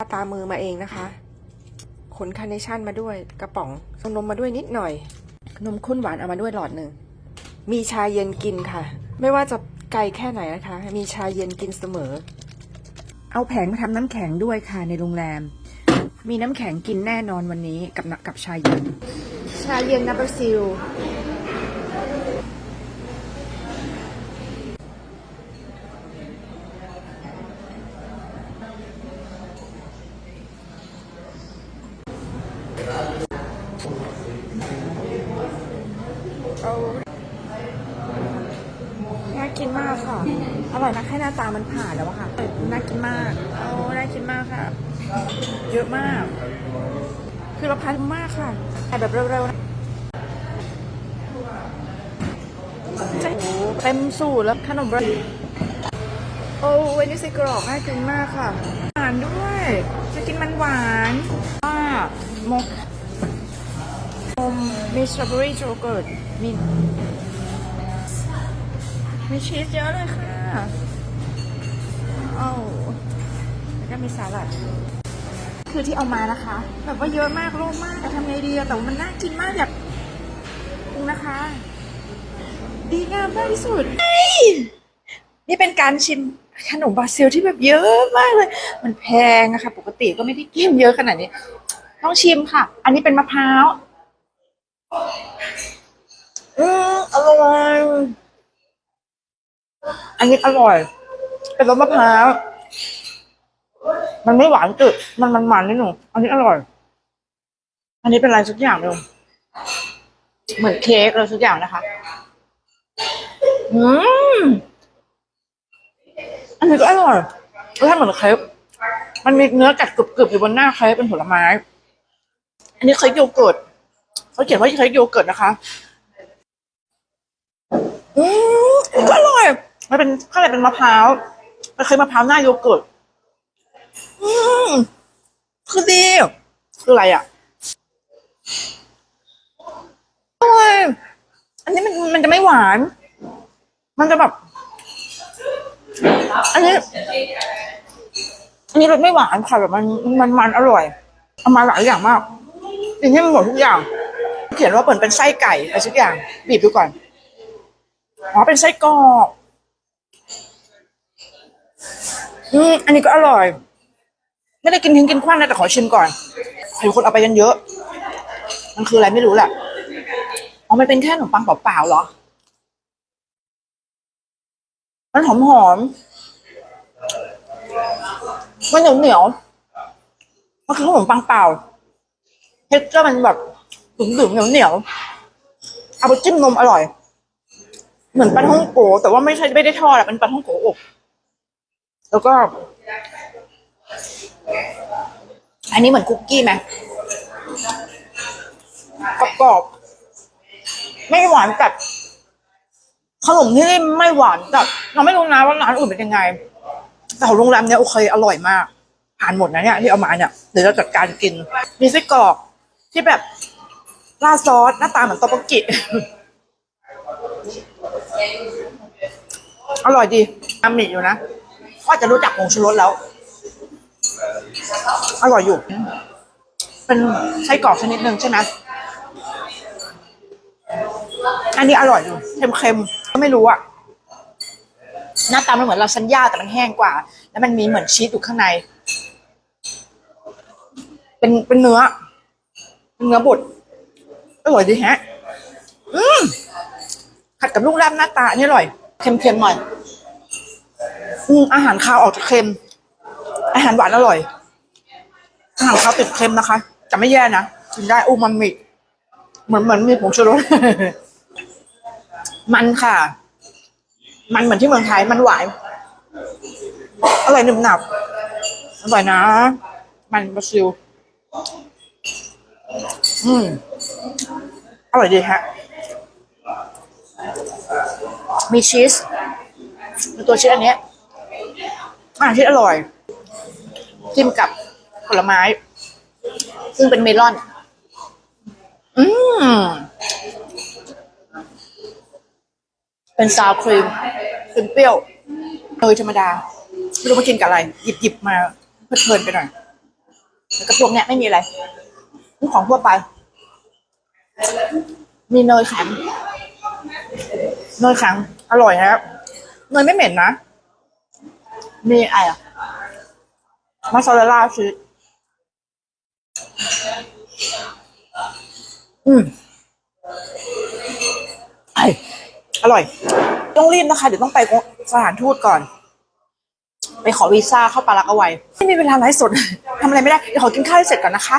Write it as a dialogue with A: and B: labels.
A: ตามือมาเองนะคะขนคาร์เนชั่นมาด้วยกระป๋องส่งนมมาด้วยนิดหน่อย นมข้นหวานเอามาด้วยหลอดหนึ่ง มีชาเย็นกินค่ะ ไม่ว่าจะไกลแค่ไหนนะคะ มีชาเย็นกินเสมอ เอาแผงมาทำน้ำแข็งด้วยค่ะในโรงแรม มีน้ำแข็งกินแน่นอนวันนี้กับกับชาเย็น ชาเย็นนับซิล น่ากินมากค่ะ อร่อยนะแค่หน้าตามันผ่านแล้วอะค่ะ น่ากินมากเอาน่ากินมากค่ะ เยอะมาก คือเราพันมากค่ะแต่แบบเร็วๆนะโอ้โหเต็มสูตรแล้วขนมบรโอ้เวนิสกรอกน่ากินมากค่ะ หวานด้วย จะกินมันหวานอ่า มกนมมีสตรอเบอรี่โยเกิร์ตมีมีชีสเยอะเลยค่ะเอาแล้วก็มีสลัด คือที่เอามานะคะ แบบว่าเยอะมากโล่งมากแต่ทำไงดีอะแต่ว่ามันน่ากินมากแบบดูนะคะ ดีงามมากที่สุด นี่เป็นการชิมขนมบราซิลที่แบบเยอะมากเลย มันแพงอะค่ะ ปกติก็ไม่ได้กินเยอะขนาดนี้ ต้องชิมค่ะ อันนี้เป็นมะพร้าว อืมอร่อย อันนี้อร่อย เป็นรสมะพร้าว มันไม่หวานจืดมันมันมันนิดหนึ่งอันนี้อร่อย อันนี้เป็นอะไรสักอย่างหนึ่งเหมือนเค้กอะไรสักอย่างนะคะ อืม อันนี้ก็อร่อยรสชาติเหมือนเค้กมันมีเนื้อกัดกรึบๆอยู่บนหน้าเค้กเป็นผลไม้ อันนี้เค้กโยเกิร์ตเขาเขียนว่าเค้กโยเกิร์ตนะคะ อืมก็อร่อย มันเป็นข้างในเป็นมะพร้าว มันเคยมะพร้าวหน้าโยเกิร์ต อืมคือดีคืออะไรอะอร่อยอันนี้มันมันจะไม่หวาน มันจะแบบ อันนี้ อันนี้รสไม่หวานค่ะแบบมันมันมันอร่อย เอามาหลายอย่างมาก กินให้มันหมดทุกอย่าง เขียนว่าเปิดเป็นไส้ไก่อะไรสักอย่าง บีบดูก่อน อ๋อ เป็นไส้กรอกอืมอันนี้ก็อร่อย ไม่ได้กินทิ้งกินคว้างนะแต่ขอชิมก่อนเห็นคนเอาไปกันเยอะ มันคืออะไรไม่รู้แหละอ๋อ มันเป็นแค่ขนมปังเปล่าๆเหรอ มันหอมหอมมันเหนียวเหนียวมันคือขนมปังเปล่า เท็กเจอร์มันแบบดึงๆเหนียวเหนียวๆเอาไปจิ้มนมอร่อย เหมือนปลาท่องโกแต่ว่าไม่ใช่ไม่ได้ทอดอะเป็นปลาท่องโกอบแล้วก็ อันนี้เหมือนคุกกี้ไหมกรอบๆไม่หวานจัดขนมที่นี่ไม่หวานจัดเราไม่รู้นะว่าร้านอื่นเป็นยังไง แต่ของโรงแรมเนี้ยโอเคอร่อยมากผ่านหมดนะเนี่ยที่เอามาเนี่ยเดี๋ยวเราจัดการกิน มีไส้กรอก ที่แบบราดซอสหน้าตาเหมือนตโปกิ อร่อยดีอามิอยู่นะก็จะรู้จักผงชูรสแล้ว อร่อยอยู่ เป็นไส้กรอกชนิดหนึ่งใช่ไหมอันนี้อร่อยอยู่เค็มๆก็ไม่รู้อะหน้าตามันเหมือนลาซานญ่าแต่มันแห้งกว่า แล้วมันมีเหมือนชีสอยู่ข้างใน เป็นเป็นเนื้อ เนื้อบดอร่อยดีแฮะ อืมผัดกับลูกแรมหน้าตาอันนี้อร่อย เค็มๆหน่อย อืมอาหารคาวออกจะเค็ม อาหารหวานอร่อย อาหารคาวติดเค็มนะคะแต่ไม่แย่นะกินได้อูมันมิเหมือนเหมือนมีผงชูรสมันค่ะ มันเหมือนที่เมืองไทยมันหวานอร่อยหนึบหนับอร่อยนะ มันบราซิล อืมอร่อยดีฮะ มีชีสมีตัวชีสอันนี้ยอ่าชีสอร่อย จิ้มกับผลไม้ ซึ่งเป็นเมลอน อืม เป็นซาวครีมครีมเปรี้ยวเนยธรรมดา ไม่รู้มากินกับอะไร หยิบหยิบมาเพลินๆไปหน่อยกระพวกเนี้ยไม่มีอะไร นี่ของทั่วไป มีเนยแข็งเนยแข็งอร่อยครับเนยไม่เหม็นนะ มีอะไรอะมาซาเรลล่าชีสอืมไออร่อย ต้องรีบนะคะ เดี๋ยวต้องไปสถานทูตก่อน ไปขอวีซ่าเข้าปารากวัยไม่มีเวลาไลฟ์สดทำอะไรไม่ได้ เดี๋ยวขอกินข้าวให้เสร็จก่อนนะคะ